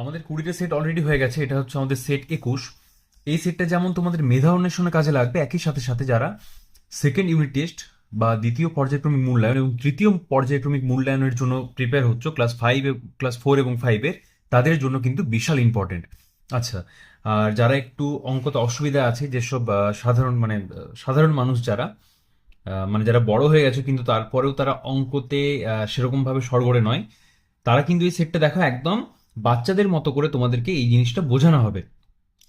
আমাদের কুড়িটা set already হয়ে গেছে, এটা হচ্ছে আমাদের সেট একুশ। এই সেটটা যেমন তোমাদের মেধা অন্বেষণে কাজে লাগবে, একই সাথে সাথে যারা সেকেন্ড ইউনিট টেস্ট বা দ্বিতীয় পর্যায়ক্রমিক মূল্যায়ন এবং তৃতীয় পর্যায়ক্রমিক মূল্যায়নের জন্য প্রিপেয়ার হচ্ছ ক্লাস ফাইভ ক্লাস ফোর এবং ফাইভের তাদের জন্য কিন্তু বিশাল ইম্পর্টেন্ট আচ্ছা আর যারা একটু অঙ্কতে অসুবিধা আছে, যেসব সাধারণ মানে সাধারণ মানুষ যারা মানে যারা বড় হয়ে গেছে, কিন্তু তারপরেও তারা অঙ্কতে সেরকমভাবে সরগড়ে নয়, তারা কিন্তু এই সেটটা দেখো একদম বাচ্চাদের মতো করে তোমাদেরকে এই জিনিসটা বোঝানো হবে।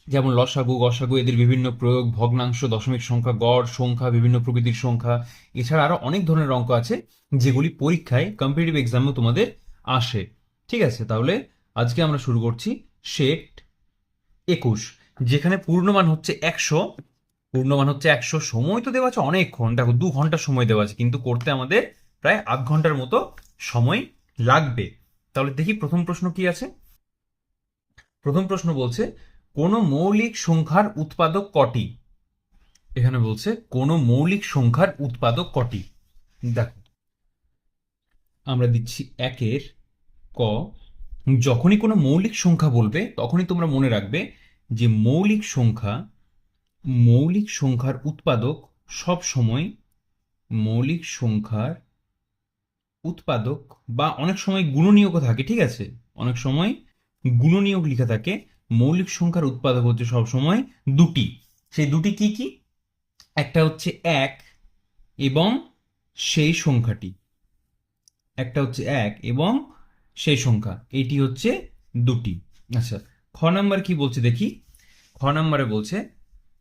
যেমন লসাগু, গসাগু এদের বিভিন্ন প্রয়োগ, ভগ্নাংশ, দশমিক সংখ্যা, গড় সংখ্যা, বিভিন্ন প্রকৃতির সংখ্যা, এছাড়া আরও অনেক ধরনের অঙ্ক আছে যেগুলি পরীক্ষায় কম্পিটিটিভ এক্সামেও তোমাদের আসে। ঠিক আছে, তাহলে আজকে আমরা শুরু করছি সেট একুশ, যেখানে পূর্ণমান হচ্ছে একশো, পূর্ণমান হচ্ছে একশো। সময় তো দেওয়া আছে অনেকক্ষণ, দেখো দু ঘণ্টা সময় দেওয়া আছে, কিন্তু করতে আমাদের প্রায় আধ ঘণ্টার মতো সময় লাগবে। তাহলে দেখি প্রথম প্রশ্ন কি আছে। প্রথম প্রশ্ন বলছে, কোন মৌলিক সংখ্যার উৎপাদক কটি? এখানে বলছে, কোন মৌলিক সংখ্যার উৎপাদক কটি? দেখো, আমরা দিচ্ছি একের ক। যখনই কোনো মৌলিক সংখ্যা বলবে, তখনই তোমরা মনে রাখবে যে মৌলিক সংখ্যা, মৌলিক সংখ্যার উৎপাদক সব সময় মৌলিক সংখ্যার উৎপাদক বা অনেক সময় গুণনীয়কও থাকে, ঠিক আছে? অনেক সময় গুণনীয়ক লেখা থাকে, মৌলিক সংখ্যার উৎপাদক হচ্ছে সব সময় দুটি। সেই দুটি কি কি? একটা হচ্ছে এক এবং সেই সংখ্যাটি। একটা হচ্ছে এক এবং সেই সংখ্যা। এটি হচ্ছে দুটি। আচ্ছা খ নাম্বার কি বলছে দেখি। খ নাম্বারে বলছে,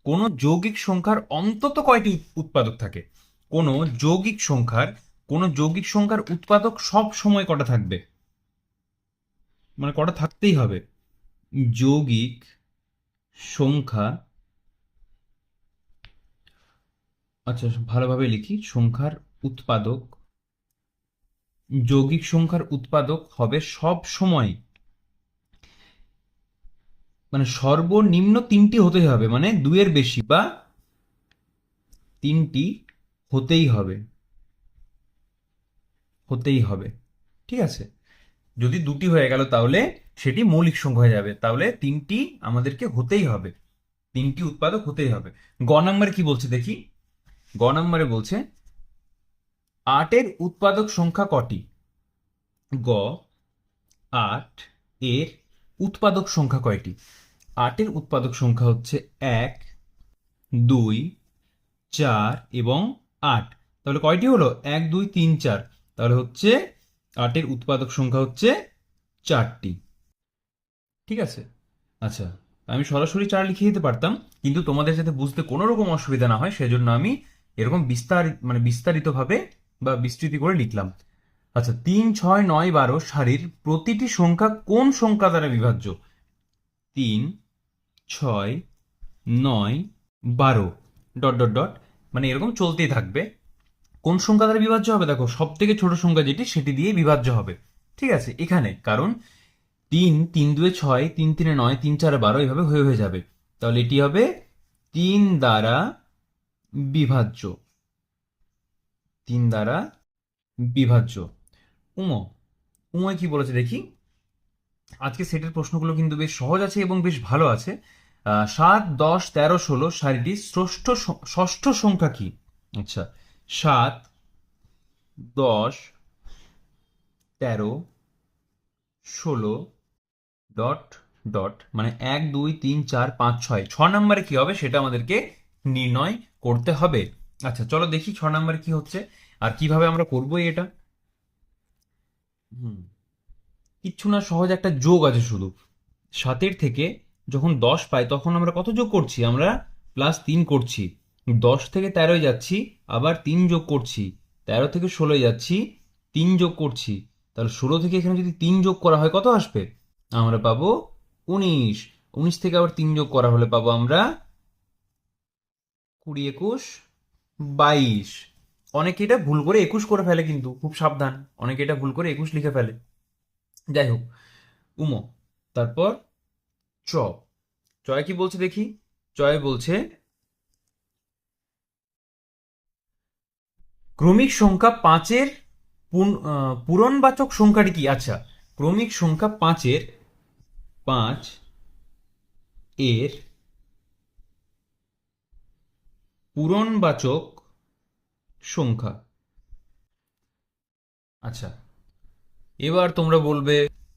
কোন যৌগিক সংখ্যার অন্তত কয়টি উৎপাদক থাকে? কোন যৌগিক সংখ্যার, কোন যৌগিক সংখ্যার উৎপাদক সব সময় কটা থাকবে? মানে কটা থাকতেই হবে। যৌগিক সংখ্যা আচ্ছা ভালোভাবে লিখি, সংখ্যার উৎপাদক, যৌগিক সংখ্যার উৎপাদক হবে সব সময়। মানে সর্বনিম্ন তিনটি হতেই হবে মানে দুইয়ের বেশি বা তিনটি হতেই হবে। হতেই হবে, ঠিক আছে? যদি দুটি হয়ে গেল তাহলে সেটি মৌলিক সংখ্যা হয়ে যাবে। তাহলে তিনটি আমাদেরকে হতেই হবে। তিনটি উৎপাদক হতেই হবে। গ নম্বরে কি বলছে দেখি? গ নম্বরে বলছে, আটের উৎপাদক সংখ্যা কটি? গ, আট, এর উৎপাদক সংখ্যা কয়টি? আটের উৎপাদক সংখ্যা হচ্ছে এক, দুই, চার এবং আট। তাহলে কয়টি হলো? এক, দুই, তিন, চার। তাহলে হচ্ছে আটের উৎপাদক সংখ্যা হচ্ছে চারটি। ঠিক আছে? আচ্ছা আমি সরাসরি চার লিখে দিতে পারতাম, কিন্তু তোমাদের যাতে বুঝতে কোনো রকম অসুবিধা না হয়, সেজন্য আমি এরকম বিস্তারিত মানে বিস্তারিতভাবে বা বিস্তৃতি করে লিখলাম। আচ্ছা তিন, ছয়, নয়, বারো সারির প্রতিটি সংখ্যা কোন সংখ্যা দ্বারা বিভাজ্য? তিন, ছয়, নয়, বারো, ডট ডট ডট মানে এরকম চলতেই থাকবে। কোন সংখ্যা দ্বারা বিভাজ্য হবে? দেখো সব থেকে ছোট সংখ্যা যেটি, সেটি দিয়ে বিভাজ্য হবে। ঠিক আছে? এখানে, কারণ তিন তিন দুয়ে ছয়, তিন তিনে নয়, তিন চারে বারো এইভাবে হয়ে হয়ে যাবে। তাহলে এটি হবে তিন দ্বারা বিভাজ্য। তিন দ্বারা বিভাজ্য। উম, উময় কি বলেছে দেখি? আজকে সেটের প্রশ্নগুলো কিন্তু বেশ সহজ আছে এবং বেশ ভালো আছে। সাত, দশ, তেরো, ষোলো সারিটির ষষ্ঠ ষষ্ঠ সংখ্যা কি? আচ্ছা সাত, দশ, তেরো, ষোলো, ডট ডট মানে এক, দুই, তিন, চার, পাঁচ, ছয়। ছ নম্বরে কি হবে সেটা আমাদেরকে নির্ণয় করতে হবে। আচ্ছা চলো দেখি ছ নম্বরে কি হচ্ছে। আর কীভাবে আমরা করব এটা? হুম, কিচ্ছু না, সহজ একটা যোগ আছে শুধু। সাতের থেকে যখন দশ পাই, তখন আমরা কত যোগ করছি? আমরা প্লাস তিন করছি। দশ থেকে তেরোয় যাচ্ছি। আবার তিন যোগ করছি, তেরো থেকে ষোলোয় যাচ্ছি, তিন যোগ করছি, তাহলে ষোলো থেকে এখানে যদি তিন যোগ করা হয় কত আসবে? আমরা পাবো উনিশ উনিশ থেকে আবার তিন যোগ করা হলে পাবো আমরা কুড়ি একুশ বাইশ। অনেকে এটা ভুল করে একুশ করে ফেলে কিন্তু, খুব সাবধান, অনেকে এটা ভুল করে একুশ লিখে ফেলে। যাই হোক, উম, তারপর চ, চয় কি বলছে দেখি? চয় বলছে ক্রমিক সংখ্যা পাঁচের পূরণবাচক সংখ্যাটি কি? আচ্ছা ক্রমিক সংখ্যা পাঁচের পাঁচ এর পূরণবাচক সংখ্যা। আচ্ছা এবার তোমরা বলবে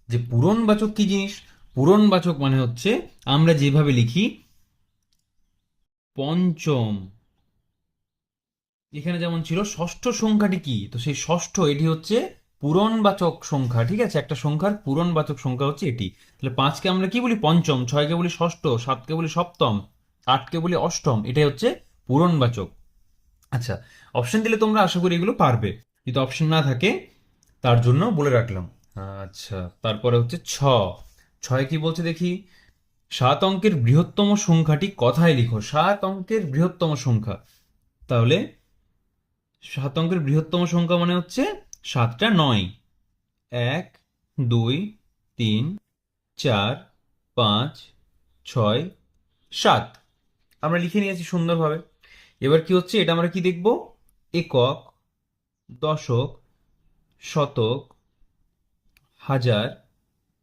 যে পূরণবাচক কি জিনিস? পূরণবাচক মানে হচ্ছে আমরা যেভাবে লিখি, পঞ্চম এখানে যেমন ছিল, ষষ্ঠ সংখ্যাটি কি? তো সেই ষষ্ঠ, এটি হচ্ছে পূরণবাচক সংখ্যা, ঠিক আছে? একটা সংখ্যার পূরণবাচক সংখ্যা হচ্ছে এটি। তাহলে পাঁচকে আমরা কি বলি? পঞ্চম, ছয়কে বলি ষষ্ঠ, সাতকে বলি সপ্তম, আটকে বলি অষ্টম, এটাই হচ্ছে পূরণবাচক। আচ্ছা অপশন দিলে তোমরা আশা করি এগুলো পারবে। যদি অপশন না থাকে, তার জন্য বলে রাখলাম। আচ্ছা তারপরে হচ্ছে ছ। ছয় কি বলছে দেখি? সাত অঙ্কের বৃহত্তম সংখ্যাটি কথায় লিখো। সাত অঙ্কের বৃহত্তম সংখ্যা। তাহলে সাত অঙ্কের বৃহত্তম সংখ্যা মানে হচ্ছে সাতটা নয়। এক, দুই, তিন, চার, পাঁচ, ছয়, সাত। আমরা লিখে নিয়েছি সুন্দরভাবে। এবার কি হচ্ছে? এটা আমরা কি দেখব? একক, দশক, শতক, হাজার,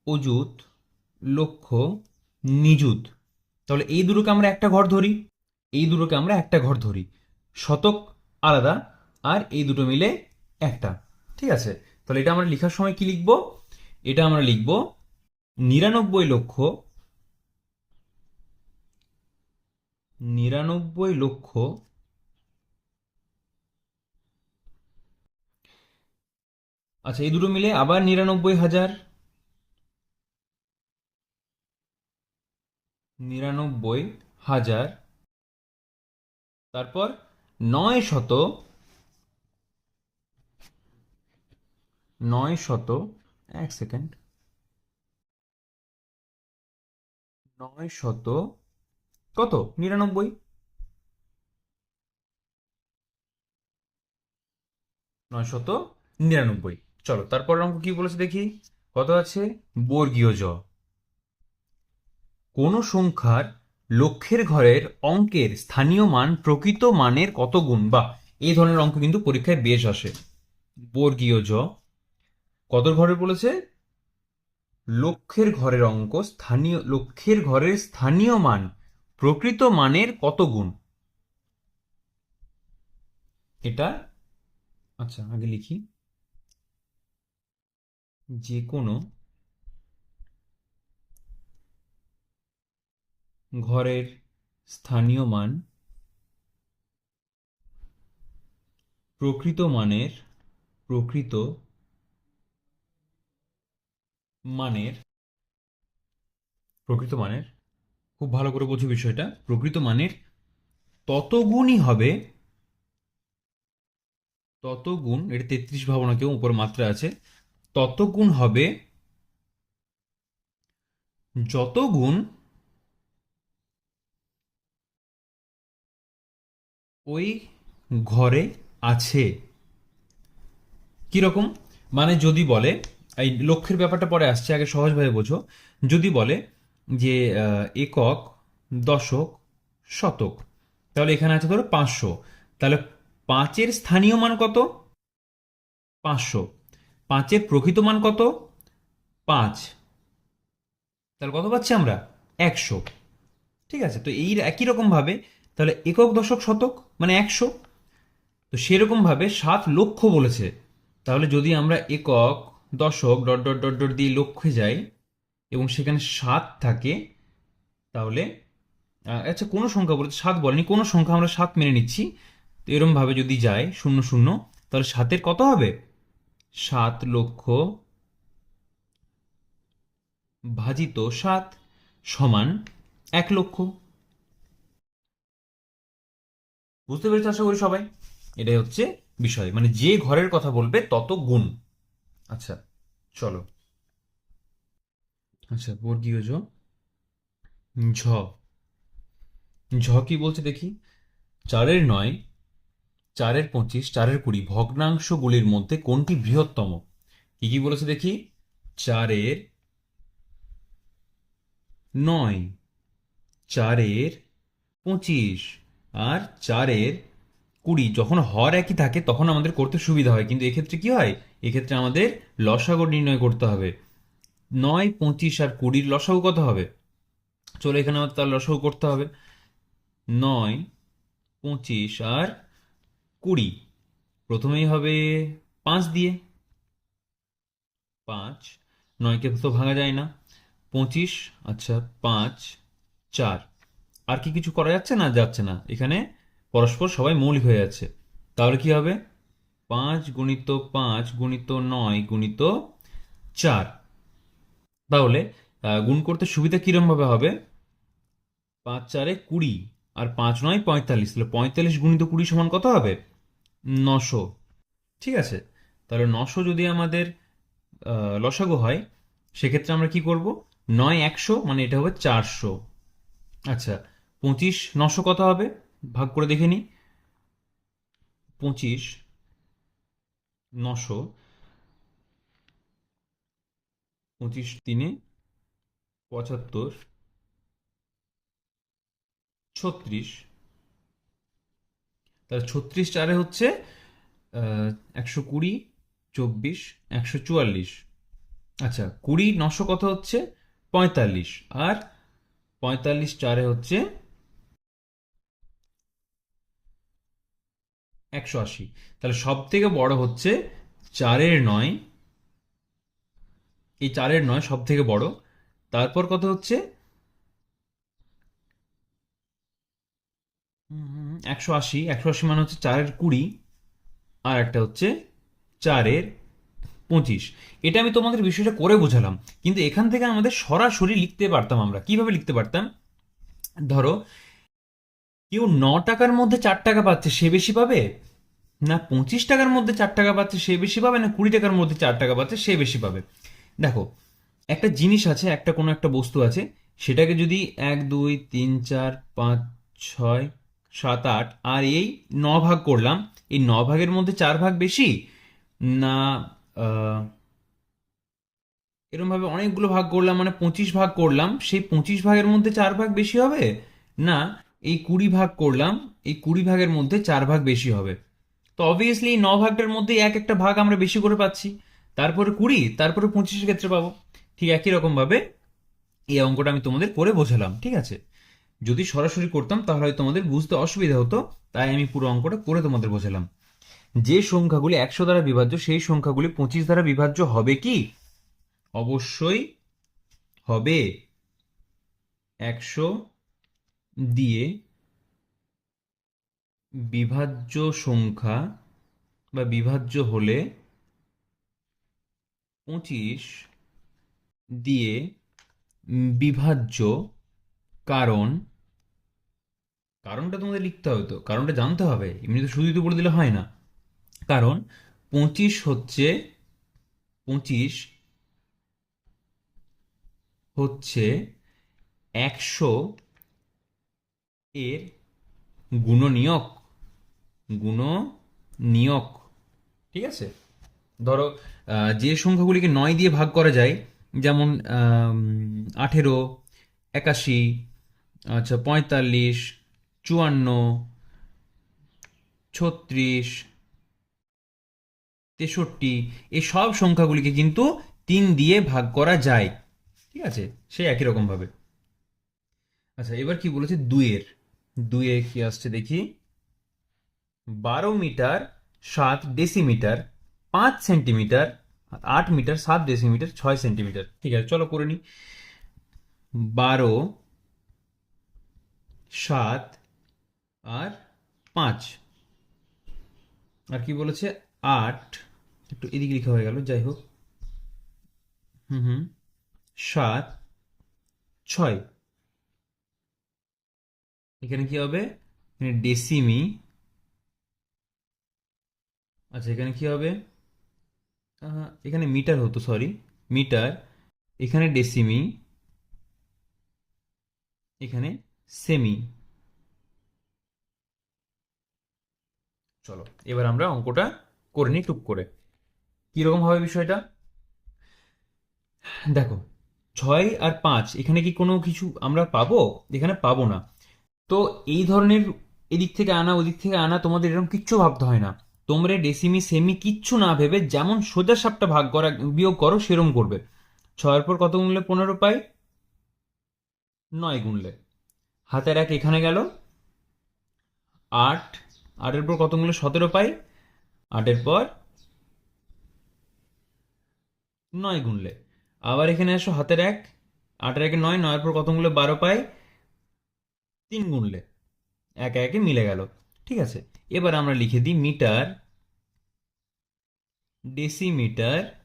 অযুত, লক্ষ, নিযুত। তাহলে এই দুটোকে আমরা একটা ঘর ধরি। এই দুটোকে আমরা একটা ঘর ধরি। শতক আলাদা আর এই দুটো মিলে একটা। ঠিক আছে? তাহলে এটা আমরা লেখার সময় কি লিখব? এটা আমরা লিখব নিরানব্বই লক্ষ নিরানব্বই লক্ষ আচ্ছা এই দুটো মিলে আবার নিরানব্বই হাজার নিরানব্বই হাজার, তারপর নয় শত নয় শত এক সেকেন্ড। নয় শত কত? নিরানব্বই। নয় শত নিরানব্বই। চলো তারপর অঙ্ক কি বলেছে দেখি? কত আছে? বর্গীয় জ। কোন সংখ্যার লক্ষ্যের ঘরের অঙ্কের স্থানীয় মান প্রকৃত মানের কত গুণ? বা, এই ধরনের অঙ্ক কিন্তু পরীক্ষায় বেশ আসে। বর্গীয় জ। কত ঘরে বলেছে লক্ষের ঘরের অঙ্ক স্থানীয়, লক্ষ্যের ঘরের স্থানীয় মান, প্রকৃত মানের কত গুণ? এটা আচ্ছা আগে লিখি। যে কোনো ঘরের স্থানীয় মান, প্রকৃত মানের, প্রকৃত মানের, প্রকৃত মানের, খুব ভালো করে বোঝো বিষয়টা, প্রকৃত মানের তত গুণই হবে তত গুণ এটা তেত্রিশ ভাবনা কেউ উপর মাত্রা আছে তত গুণ হবে যত গুণ ওই ঘরে আছে। কীরকম? মানে যদি বলে এই লক্ষ্যের ব্যাপারটা পরে আসছে, আগে সহজভাবে বোঝো। যদি বলে যে একক, দশক, শতক, তাহলে এখানে আছে ধরো পাঁচশো। তাহলে পাঁচের স্থানীয় মান কত? পাঁচশো। পাঁচের প্রকৃত মান কত? পাঁচ। তাহলে কত পাচ্ছি আমরা? একশো। ঠিক আছে? তো এই একই রকম ভাবে তাহলে একক, দশক, শতক মানে একশো। তো সেরকম ভাবে সাত লক্ষ বলেছে। তাহলে যদি আমরা একক দশক ডট ডট ডট ডট দিয়ে লক্ষ্যে যাই এবং সেখানে সাত থাকে, তাহলে আচ্ছা কোনো সংখ্যা বলেছে সাত বলেনি, কোনো সংখ্যা আমরা সাত মেনে নিচ্ছি। তো এরম ভাবে যদি যায় শূন্য শূন্য, তাহলে সাতের কত হবে? সাত লক্ষ ভাজিত সাত সমান এক লক্ষ। বুঝতে পেরেছ আশা করি সবাই? এটাই হচ্ছে বিষয়। মানে যে ঘরের কথা বলবে, তত গুণ। আচ্ছা চলো। আচ্ছা বর্গীয় জ ঝ। ঝ কি বলছে দেখি? চারের নয়, চারের পঁচিশ, চারের কুড়ি ভগ্নাংশগুলির মধ্যে কোনটি বৃহত্তম? কি কি বলেছে দেখি? চারের নয়, চারের পঁচিশ আর চারের কুড়ি। যখন হর একই থাকে, তখন আমাদের করতে সুবিধা হয়। কিন্তু এক্ষেত্রে কি হয়? এক্ষেত্রে আমাদের লসাগু নির্ণয় করতে হবে। নয়, পঁচিশ আর কুড়ির লসাগু কত হবে? চলো এখানে আমাদের তার লসাগু করতে হবে। নয়, পঁচিশ আর কুড়ি। প্রথমেই হবে পাঁচ দিয়ে। পাঁচ, নয়কে তো ভাঙা যায় না। পঁচিশ আচ্ছা পাঁচ, চার। আর কি কিছু করা যাচ্ছে না? যাচ্ছে না। এখানে পরস্পর সবাই মৌলিক হয়ে যাচ্ছে। তাহলে কি হবে? পাঁচ গুণিত পাঁচ গুণিত নয় গুণিত চার। তাহলে গুণ করতে সুবিধা কিরম ভাবে হবে? পাঁচ চারে কুড়ি আর পাঁচ নয় পঁয়তাল্লিশ। তাহলে পঁয়তাল্লিশ গুণিত কুড়ি সমান কত হবে? নশো। ঠিক আছে? তাহলে নশো যদি আমাদের লসাগু হয়, সেক্ষেত্রে আমরা কি করব? নয় একশো মানে এটা হবে চারশো। আচ্ছা পঁচিশ নশো কত হবে? ভাগ করে দেখে নিই। পঁচিশ নশো পঁচিশ তিনে পঁচাত্তর ছত্রিশ। তাহলে ছত্রিশ চারে হচ্ছে একশো কুড়ি, চব্বিশ, একশো চুয়াল্লিশ। আচ্ছা কুড়ি নশো কত হচ্ছে? পঁয়তাল্লিশ। আর পঁয়তাল্লিশ চারে হচ্ছে একশো আশি। তাহলে সব থেকে বড় হচ্ছে চারের নয়। এই চারের নয় সব থেকে বড়। তারপর কত হচ্ছে? একশো আশি। একশো আশি মানে হচ্ছে চারের কুড়ি। আর একটা হচ্ছে চারের পঁচিশ। এটা আমি তোমাদের বিষয়টা করে বোঝালাম। কিন্তু এখান থেকে আমাদের সরাসরি লিখতে পারতাম আমরা। কীভাবে লিখতে পারতাম? ধরো কেউ ন টাকার মধ্যে চার টাকা পাচ্ছে সে বেশি পাবে? না পঁচিশ টাকার মধ্যে চার টাকা পাচ্ছে সে বেশি পাবে? না কুড়ি টাকার মধ্যে চার টাকা পাচ্ছে সে বেশি পাবে? দেখো একটা জিনিস আছে একটা কোনো একটা বস্তু আছে সেটাকে যদি এক দুই তিন চার পাঁচ ছয় সাত আট আর এই ন ভাগ করলাম এই ন ভাগের মধ্যে চার ভাগ বেশি? না আহ, এরকম ভাবে অনেকগুলো ভাগ করলাম মানে পঁচিশ ভাগ করলাম সেই পঁচিশ ভাগের মধ্যে চার ভাগ বেশি হবে? না এই কুড়ি ভাগ করলাম, এই কুড়ি ভাগের মধ্যে চার ভাগ বেশি হবে। তো অবভিয়াসলি ন ভাগটার মধ্যে এক একটা ভাগ আমরা বেশি করে পাচ্ছি। তারপরে কুড়ি, তারপরে পঁচিশের ক্ষেত্রে পাবো। ঠিক একই রকমভাবে এই অঙ্কটা আমি তোমাদের করে বোঝালাম, ঠিক আছে? যদি সরাসরি করতাম তাহলে তোমাদের বুঝতে অসুবিধা হতো, তাই আমি পুরো অঙ্কটা করে তোমাদের বোঝালাম। যে সংখ্যাগুলি একশো দ্বারা বিভাজ্য, সেই সংখ্যাগুলি পঁচিশ দ্বারা বিভাজ্য হবে কি? অবশ্যই হবে একশো দিয়ে বিভাজ্য সংখ্যা বা বিভাজ্য হলে পঁচিশ দিয়ে বিভাজ্য কারণ, কারণটা তোমাদের লিখতে হবে তো, কারণটা জানতে হবে, এমনি তো শুধুই তো বলে দিলে হয় না। কারণ পঁচিশ হচ্ছে পঁচিশ হচ্ছে একশো এর গুণনীয়ক। গুণনীয়ক। ঠিক আছে? ধরো যে সংখ্যাগুলিকে নয় দিয়ে ভাগ করা যায়, যেমন আঠেরো, একাশি আচ্ছা পঁয়তাল্লিশ, চুয়ান্ন, ছত্রিশ, তেষট্টি এই সব সংখ্যাগুলিকে কিন্তু তিন দিয়ে ভাগ করা যায়। ঠিক আছে? সেই একই রকম ভাবে আচ্ছা এবার কি বলেছে? দুইয়ের। দুইয়ে কি আসছে দেখি? বারো মিটার সাত ডেসিমিটার, পাঁচ সেন্টিমিটার, আট মিটার সাত ডেসিমিটার, ছয় সেন্টিমিটার। ঠিক আছে, চলো করে নিই বারো, সাত আর পাঁচ। আর কি বলেছে? আট। একটু এদিকে লেখা হয়ে গেল, যাই হোক। হুম হুম। সাত, ছয়। এখানে কি হবে? এখানে ডেসিমি আচ্ছা এখানে কি হবে? এখানে মিটার হতো সরি মিটার, এখানে ডেসিমি এখানে সেমি চলো, এবার আমরা অঙ্কটা করে নিই টুক করে। কীরকম হবে বিষয়টা? দেখো, ছয় আর পাঁচ, এখানে কি কোনো কিছু আমরা পাবো? এখানে পাবো না। তো এই ধরনের এদিক থেকে আনা, ওদিক থেকে আনা তোমাদের এরকম কিচ্ছু ভাবতে হয় না। তোমরা ডেসিমি, সেমি কিচ্ছু না ভেবে যেমন সোজা সাপটা ভাগ করা, বিয়োগ করো, সেরম করবে। ছয়ের পর কত গুনলে? পনেরো পাই নয় গুনলে। হাতের এক এখানে গেল। আট। আটের পর কত গুনলে? সতেরো পাই। আটের পর নয় গুনলে। আবার এখানে আসো, হাতের এক। আটের একে নয়, নয়ের পর কত গুনলে? বারো পাই। তিন গুনলে একে একে মিলে গেল। ঠিক আছে? এবার আমরা লিখে দিই মিটার, ডেসিমিটার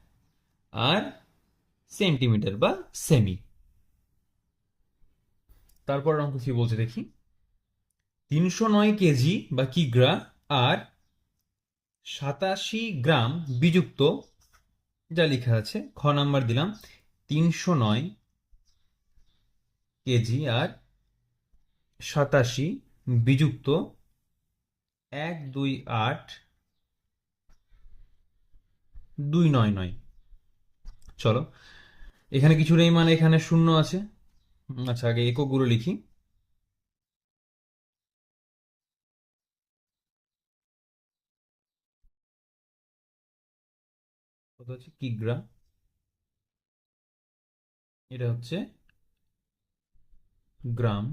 আর সেন্টিমিটার বা সেমি। তারপর অঙ্ক কি বলছে দেখি? তিনশো নয় কেজি বা কিগ্রা আর সাতাশি গ্রাম বিযুক্ত, যা লেখা আছে, খ নাম্বার দিলাম, তিনশো নয় কেজি আর সাতাশি বিযুক্ত এক দুই আট দুই নয় নয়। চলো, এখানে কিছু নেই মানে এখানে শূন্য আছে। আচ্ছা আগে এককগুলো লিখি। কত হচ্ছে? কিগ্রা। এটা হচ্ছে গ্রাম।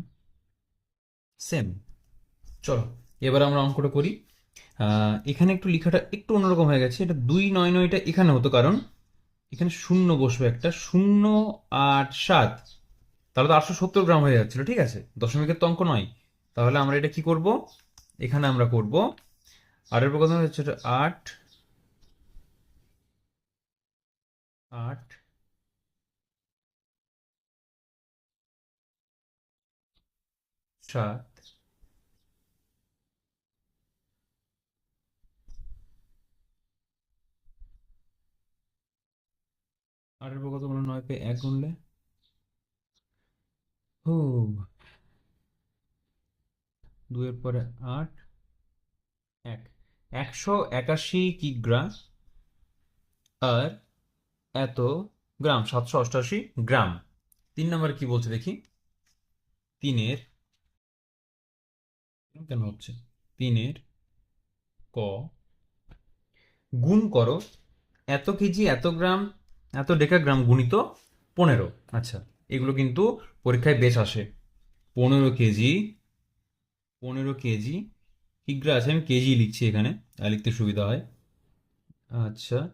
সেম। চলো, এবার আমরা অঙ্কটা করি। এখানে একটু লেখাটা একটু অন্যরকম হয়ে গেছে। এটা দুই নয় নয়টা এখানে হতো, কারণ এখানে শূন্য বসবে একটা। শূন্য, আট, সাত। তাহলে তো আটশো সত্তর গ্রাম হয়ে যাচ্ছিল, ঠিক আছে? দশমিকের তো অঙ্ক নয়। তাহলে আমরা এটা কি করব? এখানে আমরা করব। আটের পর কত হচ্ছে এটা আট। আট। সাত। আটের পর কতগুলো নয় পেয়ে এক গুনলে? হো দুইয়ের পরে আট, এক। একশো একাশি কিগ্রা আর এত গ্রাম, সাতশো অষ্টাশি গ্রাম। তিন নম্বর কি বলছে দেখি? তিনের কেন হচ্ছে? তিনের ক গুণ করো, এত কেজি, এত গ্রাম এত ডেকাগ্রাম গুণিত পনেরো। আচ্ছা এগুলো কিন্তু পরীক্ষায় বেশ আসে। পনেরো কেজি পনেরো কেজি কিগ্রা আছে, আমি কেজি লিখছি এখানে লিখতে সুবিধা হয়। আচ্ছা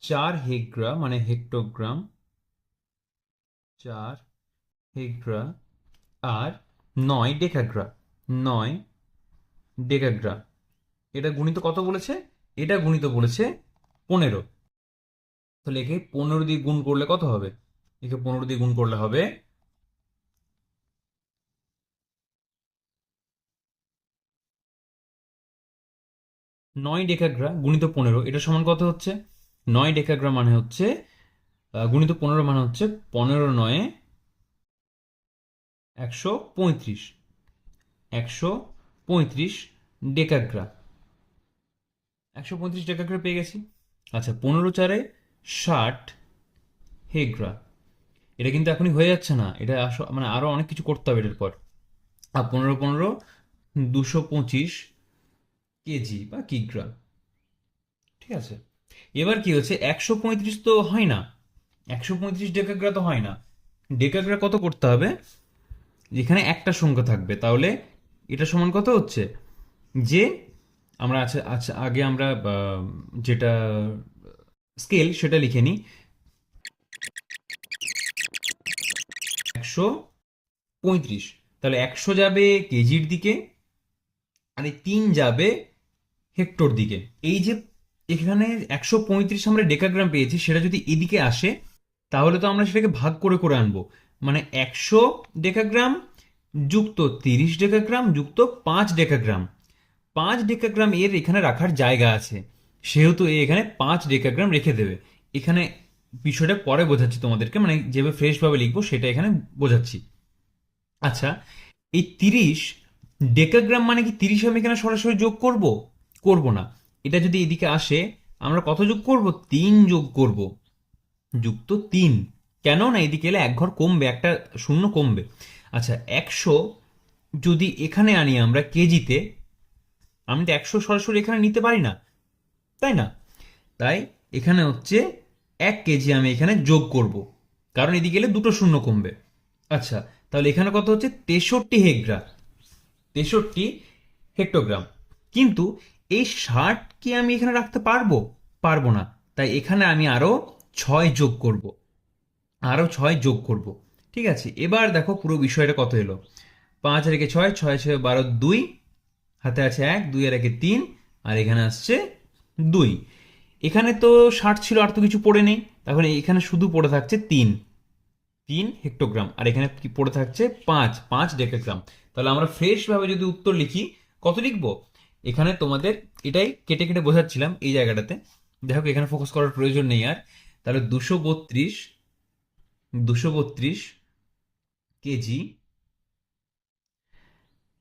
চার হেগ্রা মানে হেক্টোগ্রাম, চার হেগ্রা, আর নয় ডেকাগ্রা নয় ডেকাগ্রা। এটা গুণিত কত বলেছে? এটা গুণিত বলেছে পনেরো। তাহলে একে পনেরো দিয়ে গুণ করলে কত হবে? একে পনেরো দিয়ে গুণ করলে হবে নয় ডেকাগ্রা গুণিত পনেরো। এটা সমান কত হচ্ছে? নয় ডেকাগ্রা মানে হচ্ছে গুণিত পনেরো মানে হচ্ছে পনেরো নয়ে একশো পঁয়ত্রিশ। একশো পঁয়ত্রিশ ডেকাগ্রা একশো পঁয়ত্রিশ ডেকাগ্রা পেয়ে গেছি। আচ্ছা পনেরো চারে ষাট হেগ্রা এটা কিন্তু এখনই হয়ে যাচ্ছে না। এটা আস- মানে আরও অনেক কিছু করতে হবে এটার পর। আর পনেরো পনেরো দুশো পঁচিশ কেজি বা কিগ্রা ঠিক আছে? এবার কি হচ্ছে? একশো পঁয়ত্রিশ তো হয় না। একশো পঁয়ত্রিশ ডেকাগ্রা তো হয় না। ডেকাগ্রা কত করতে হবে? যেখানে একটা সংখ্যা থাকবে। তাহলে এটা সমান কত হচ্ছে? যে আমরা আচ্ছা আচ্ছা আগে আমরা যেটা স্কেল সেটা লিখে নিই। একশো পঁয়ত্রিশ। তাহলে একশো যাবে কেজির দিকে, আর এই তিন যাবে হেক্টর দিকে। এই যে এখানে একশো পঁয়ত্রিশ আমরা ডেকাগ্রাম পেয়েছি, সেটা যদি এদিকে আসে, তাহলে তো আমরা সেটাকে ভাগ করে করে আনব। মানে একশো ডেকাগ্রাম যুক্ত তিরিশ ডেকাগ্রাম যুক্ত পাঁচ ডেকাগ্রাম। পাঁচ ডেকাগ্রাম এর এখানে রাখার জায়গা আছে। সেহেতু এ এখানে পাঁচ ডেকাগ্রাম রেখে দেবে। এখানে বিষয়টা পরে বোঝাচ্ছি তোমাদেরকে মানে যেভাবে ফ্রেশভাবে লিখব সেটা এখানে বোঝাচ্ছি। আচ্ছা এই তিরিশ, ডেকাগ্রাম মানে কি তিরিশ আমি এখানে সরাসরি যোগ করব? করব না। এটা যদি এদিকে আসে, আমরা কত যোগ করব? তিন যোগ করব। যুক্ত তিন। কেন না এদিকে এলে এক ঘর কমবে, একটা শূন্য কমবে। আচ্ছা একশো যদি এখানে আনি আমরা কেজিতে আমি তো একশো সরাসরি এখানে নিতে পারি না। তাই না? তাই এখানে হচ্ছে এক কেজি আমি এখানে যোগ করব। কারণ এদিকে গেলে দুটো শূন্য কমবে। আচ্ছা তাহলে এখানে কত হচ্ছে? তেষট্টি হেক্টর। তেষট্টি হেক্টোগ্রাম। কিন্তু এই ষাট কি আমি এখানে রাখতে পারব? পারব না। তাই এখানে আমি আরও ছয় যোগ করব। আরও ছয় যোগ করব। ঠিক আছে? এবার দেখো পুরো বিষয়টা কত এলো? পাঁচ একে ছয় ছয় ছয় বারো দুই হাতে আছে এক, দুই, আর একে তিন, আর এখানে আসছে দুই। এখানে তো ষাট ছিল, আর তো কিছু পড়ে নেই। তাহলে এখানে শুধু পড়ে থাকছে তিন। তিন হেক্টোগ্রাম, আর এখানে কি পড়ে থাকছে পাঁচ পাঁচ ডেকাগ্রাম। তাহলে আমরা ফ্রেশ ভাবে যদি উত্তর লিখি, কত লিখব? এখানে তোমাদের এটাই কেটে কেটে বোঝাচ্ছিলাম এই জায়গাটাতে। দেখো, এখানে ফোকাস করার প্রয়োজন নেই আর। তাহলে দুশো বত্রিশ দুশো বত্রিশ কেজি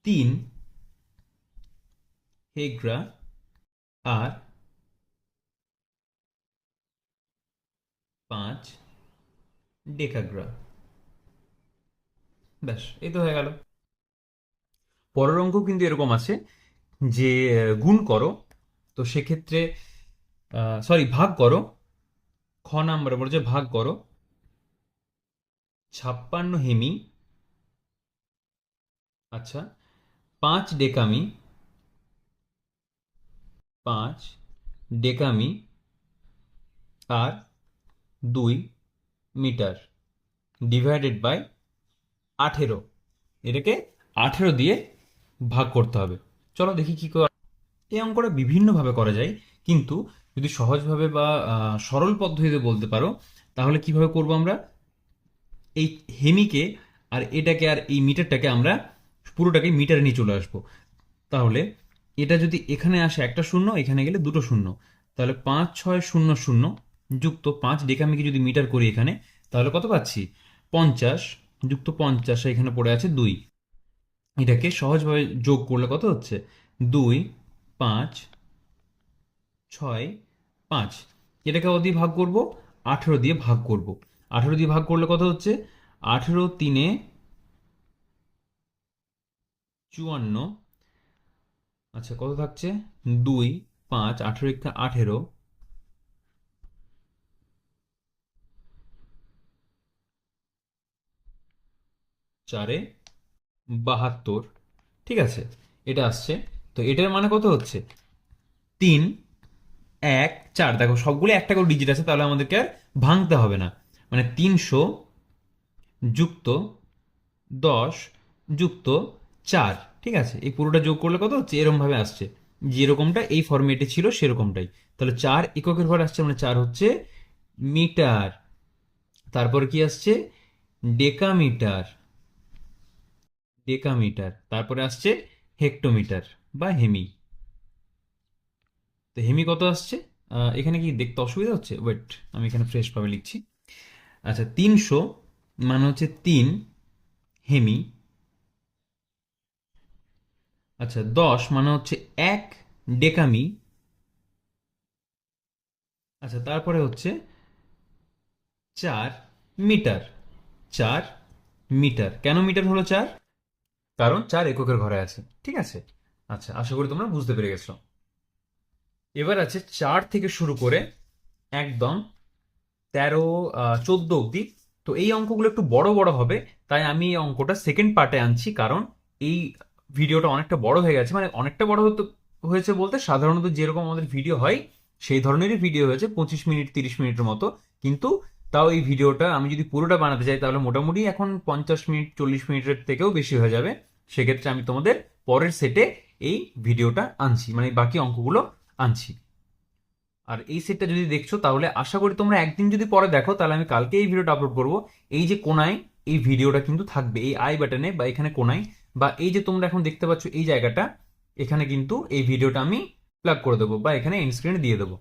তিন হেগ্রা, আর পাঁচ ডেকাগ্রা। ব্যাস, এই তো হয়ে গেল। পরের অঙ্ক কিন্তু এরকম আছে যে গুণ করো, তো সেক্ষেত্রে সরি ভাগ করো, খ নাম্বার বলছে ভাগ করো, ছাপ্পান্ন হেমি আচ্ছা পাঁচ ডেকামি পাঁচ, ডেকামি আর দুই মিটার ডিভাইডেড বাই আঠেরো। এটাকে আঠেরো দিয়ে ভাগ করতে হবে। চলো দেখি কি করে এই অঙ্কটা বিভিন্নভাবে করা যায়, কিন্তু যদি সহজভাবে বা সরল পদ্ধতিতে বলতে পারো, তাহলে কীভাবে করব আমরা? এই হেমিকে আর এটাকে আর এই মিটারটাকে আমরা পুরোটাকে মিটারে নিয়ে চলে আসব। তাহলে এটা যদি এখানে আসে একটা শূন্য, এখানে গেলে দুটো শূন্য। তাহলে পাঁচ, ছয়, শূন্য শূন্য যুক্ত পাঁচ ডেকামিকে যদি মিটার করি এখানে, তাহলে কত পাচ্ছি? পঞ্চাশ যুক্ত পঞ্চাশ এখানে পড়ে আছে দুই। এটাকে সহজভাবে যোগ করলে কত হচ্ছে? দুই, পাঁচ, ছয়, পাঁচ। এটাকে কত দিয়ে ভাগ করব? আঠেরো দিয়ে ভাগ করব। আঠেরো দিয়ে ভাগ করলে কত হচ্ছে? আঠেরো তিনে চুয়ান্ন আচ্ছা কত থাকছে? দুই, পাঁচ, আঠেরো একটা আঠেরো। চারে বাহাত্তর। ঠিক আছে, এটা আসছে। তো এটার মানে কত হচ্ছে? তিন, এক, চার। দেখো, সবগুলো একটা করে ডিজিট আছে, তাহলে আমাদেরকে আর ভাঙতে হবে না। মানে তিনশো যুক্ত দশ যুক্ত চার। ঠিক আছে? এই পুরোটা যোগ করলে কত হচ্ছে? এরকমভাবে আসছে। যেরকমটা এই ফরম্যাটে ছিল, সেরকমটাই। তাহলে চার এককের ঘর আসছে মানে চার হচ্ছে মিটার। তারপর কি আসছে? ডেকামিটার। ডেকামিটার। তারপরে আসছে হেক্টোমিটার বা হেমি। তো হেমি কত আসছে? এখানে কি দেখতে অসুবিধা হচ্ছে? ওয়েট, আমি এখানে ফ্রেশ ভাবে লিখছি। আচ্ছা তিনশো মানে হচ্ছে তিন হেমি। আচ্ছা দশ মানে হচ্ছে এক ডেকামি। আচ্ছা তারপরে হচ্ছে চার মিটার। চার মিটার। কেন মিটার হলো চার? কারণ চার এককের ঘরে আছে, ঠিক আছে? আচ্ছা আশা করি তোমরা বুঝতে পেরে গেছো। এবার আছে চার থেকে শুরু করে একদম তেরো চোদ্দ অবধি। তো এই অঙ্কগুলো একটু বড় বড় হবে, তাই আমি এই অঙ্কটা সেকেন্ড পার্টে আনছি, কারণ এই ভিডিওটা অনেকটা বড় হয়ে গেছে। মানে অনেকটা বড় হতে, হয়েছে বলতে সাধারণত যেরকম আমাদের ভিডিও হয়, সেই ধরনেরই ভিডিও হয়েছে, পঁচিশ মিনিট, তিরিশ মিনিটের মতো। কিন্তু তাও এই ভিডিওটা আমি যদি পুরোটা বানাতে চাই, তাহলে মোটামুটি এখন পঞ্চাশ মিনিট, চল্লিশ মিনিটের থেকেও বেশি হয়ে যাবে। সেক্ষেত্রে আমি তোমাদের পরের সেটে এই ভিডিওটা আনছি মানে বাকি অঙ্কগুলো আনছি। আর এই সেটটা যদি দেখছ, তাহলে আশা করি তোমরা একদিন যদি পরে দেখো, তাহলে আমি কালকে এই ভিডিওটা আপলোড করব। এই যে কোনায় এই ভিডিওটা কিন্তু থাকবে, এই আই বাটনে বা এখানে কোনায় বা এই যে তোমরা এখন দেখতে পাচ্ছ এই জায়গাটা, এখানে কিন্তু এই ভিডিওটা আমি প্লাগ করে দেবো বা এখানে ইনস্ক্রিনে দিয়ে দেবো।